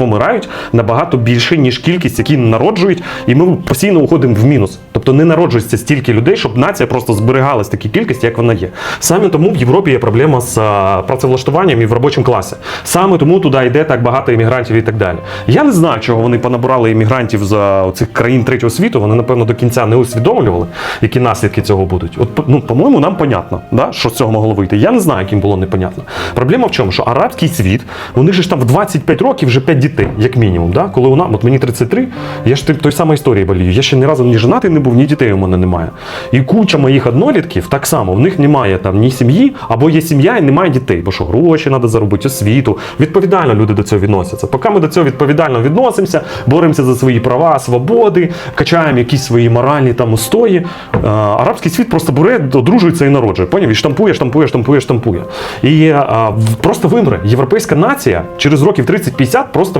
помирають, набагато більше, ніж кількість, які народжують, і ми постійно уходимо в мінус. Тобто не народжується стільки людей, щоб нація просто зберігалась в такій кількості, як вона є. Саме тому в Європі є проблема з працевлаштуванням і в робочому класі. Саме тому туди йде так багато іммігрантів і так далі. Я не знаю, чого вони понабирали іммігрантів з цих країн третього світу. Вони, напевно, до кінця не усвідомлювали, які наслідки цього будуть. От, ну, по-моєму, нам понятно, да, що з цього могло вийти. Я не знаю, яким було непонятно. Проблема в чому? Що арабський світ, же ж там в 25 років вже 5 дітей, як мінімум. Да? Коли нас, от мені 33, я ж той самої історії болію. Я ще ні разу ні женатий не був, ні дітей у мене немає. І куча моїх однолітків так само, в них немає там ні сім'ї, або є сім'я і немає дітей, бо що гроші треба заробити, освіту. Відповідально люди до цього відносяться. Поки ми до цього відповідально відносимося, боремося за свої права, свободи, качаємо якісь свої моральні там устої. е, Арабський світ просто бере, одружується і народжує. Поняв? І штампує, штампує, штампує, штампує. І е, просто вимре. Європейська нація через років 30-50 просто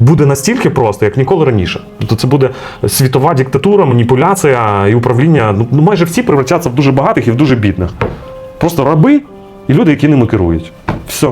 буде настільки просто, як ніколи раніше. Тобто це буде світова диктатура, маніпуляція і управління. Ну, ну, майже всі превращаться в дуже багатих і в дуже бідних. Просто раби і люди, які ними керують. Все.